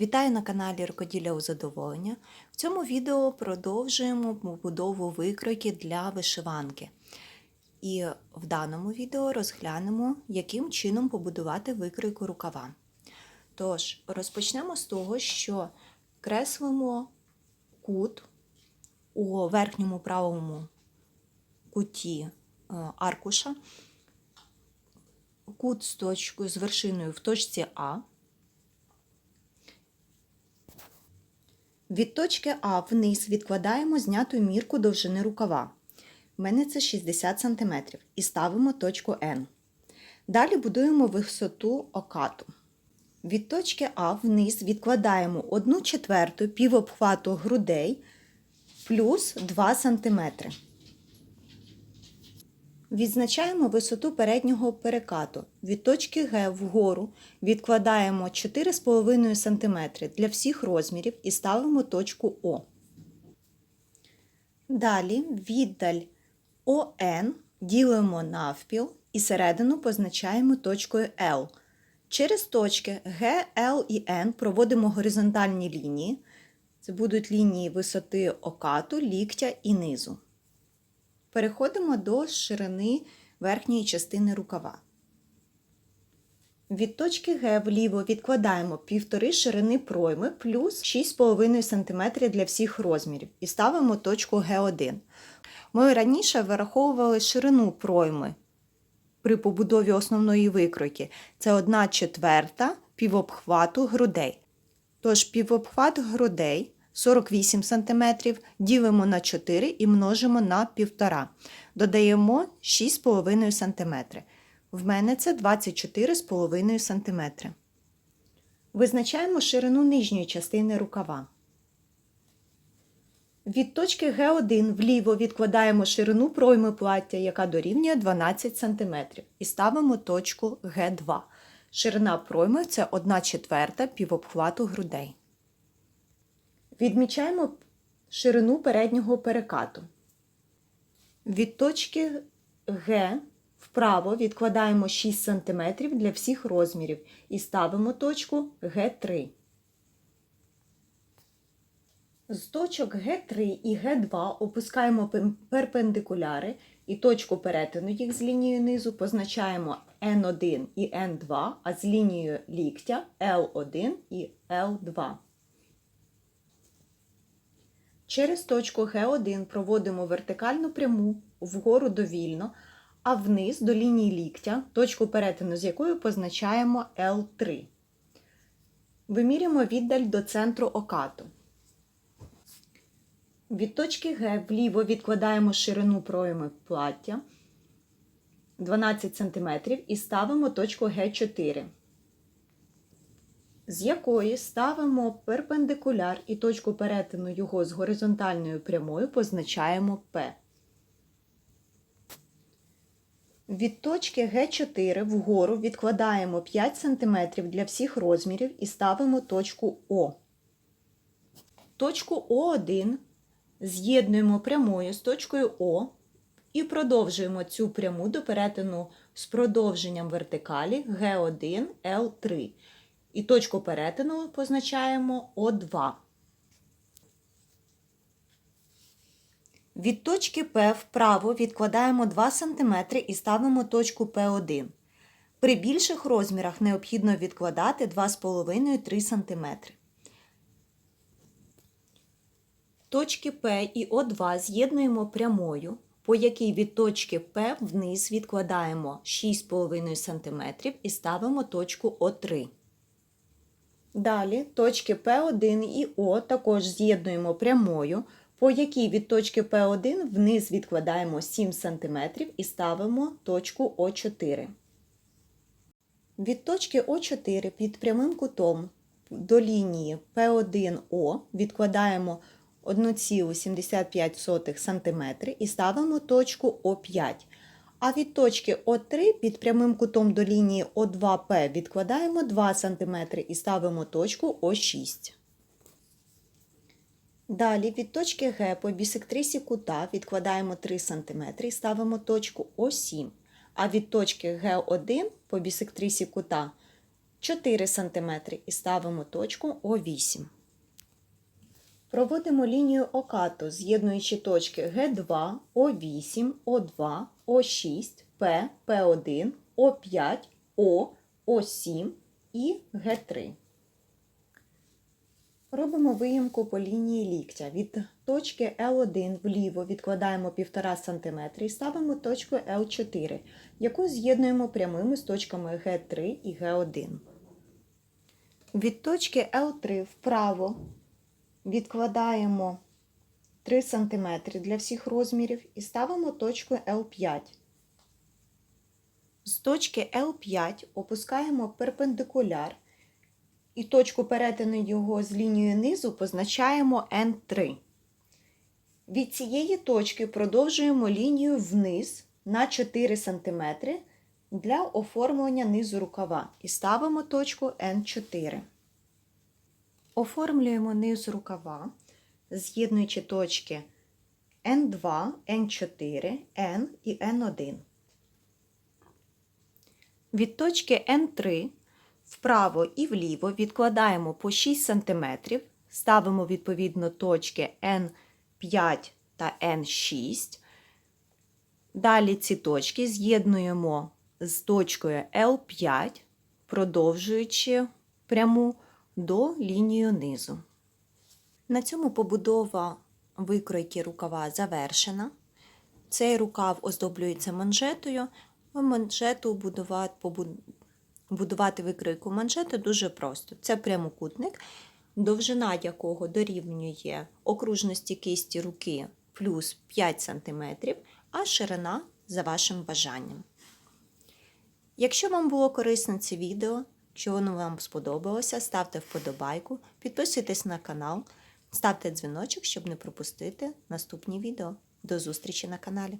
Вітаю на каналі Рукоділля у задоволення. В цьому відео продовжуємо побудову викройки для вишиванки. І в даному відео розглянемо, яким чином побудувати викройку рукава. Тож, розпочнемо з того, що креслимо кут у верхньому правому куті е, аркуша, кут з точкою з вершиною в точці А. Від точки А вниз відкладаємо зняту мірку довжини рукава. У мене це 60 см. І ставимо точку N. Далі будуємо висоту окату. Від точки А вниз відкладаємо 1 четверту півобхвату грудей плюс 2 см. Відзначаємо висоту переднього перекату. Від точки Г вгору відкладаємо 4,5 см для всіх розмірів і ставимо точку О. Далі віддаль ОН ділимо навпіл і середину позначаємо точкою L. Через точки Г, Л і Н проводимо горизонтальні лінії. Це будуть лінії висоти окату, ліктя і низу. Переходимо до ширини верхньої частини рукава. Від точки Г вліво відкладаємо 1,5 ширини пройми плюс 6,5 см для всіх розмірів і ставимо точку Г1. Ми раніше вираховували ширину пройми при побудові основної викройки. Це 1 четверта півобхвату грудей. Тож півобхват грудей 48 см ділимо на 4 і множимо на 1,5. Додаємо 6,5 см. В мене це 24,5 см. Визначаємо ширину нижньої частини рукава. Від точки Г1 вліво відкладаємо ширину пройми плаття, яка дорівнює 12 см. І ставимо точку Г2. Ширина пройми це 1 четверта півобхвату грудей. Відмічаємо ширину переднього перекату. Від точки Г вправо відкладаємо 6 см для всіх розмірів і ставимо точку Г3. З точок Г3 і Г2 опускаємо перпендикуляри і точку перетину їх з лінією низу позначаємо N1 і N2, а з лінією ліктя L1 і L2. Через точку Г1 проводимо вертикальну пряму вгору довільно, а вниз до лінії ліктя, точку перетину з якою позначаємо L3. Вимірюємо віддаль до центру окату. Від точки Г вліво відкладаємо ширину пройми плаття 12 см і ставимо точку Г4 з якої ставимо перпендикуляр і точку перетину його з горизонтальною прямою позначаємо П. Від точки Г4 вгору відкладаємо 5 см для всіх розмірів і ставимо точку О. Точку О1 з'єднуємо прямою з точкою О і продовжуємо цю пряму до перетину з продовженням вертикалі Г1 Л3 і точку перетину позначаємо О2. Від точки П вправо відкладаємо 2 см і ставимо точку П1. При більших розмірах необхідно відкладати 2,5-3 см. Точки П і О2 з'єднуємо прямою, по якій від точки П вниз відкладаємо 6,5 см і ставимо точку О3. Далі точки P1 і О також з'єднуємо прямою, по якій від точки P1 вниз відкладаємо 7 см і ставимо точку О4. Від точки О4 під прямим кутом до лінії P1О відкладаємо 1,75 см і ставимо точку О5. А від точки О3 під прямим кутом до лінії О2П відкладаємо 2 см і ставимо точку О6. Далі від точки Г по бісектрисі кута відкладаємо 3 см і ставимо точку О7. А від точки Г1 по бісектрисі кута 4 см і ставимо точку О8. Проводимо лінію окату, з'єднуючи точки Г2, О8, О2, О6, П, П1, О5, О, О7 і Г3. Робимо виїмку по лінії ліктя. Від точки L1 вліво відкладаємо 1,5 см і ставимо точку L4, яку з'єднуємо прямими з точками Г3 і Г1. Від точки L3 вправо відкладаємо 3 см для всіх розмірів і ставимо точку L5. З точки L5 опускаємо перпендикуляр і точку перетину його з лінією низу позначаємо N3. Від цієї точки продовжуємо лінію вниз на 4 см для оформлення низу рукава і ставимо точку N4. Оформлюємо низ рукава, з'єднуючи точки N2, N4, N і N1. Від точки N3 вправо і вліво відкладаємо по 6 см, ставимо відповідно точки N5 та N6. Далі ці точки з'єднуємо з точкою L5, продовжуючи пряму до лінії низу. На цьому побудова викройки рукава завершена. Цей рукав оздоблюється манжетою. Манжету будувати, викройку манжету дуже просто. Це прямокутник, довжина якого дорівнює окружності кисті руки плюс 5 см, а ширина за вашим бажанням. Якщо вам було корисно це відео, Якщо воно вам сподобалося, ставте вподобайку, підписуйтесь на канал, ставте дзвіночок, щоб не пропустити наступні відео. До зустрічі на каналі!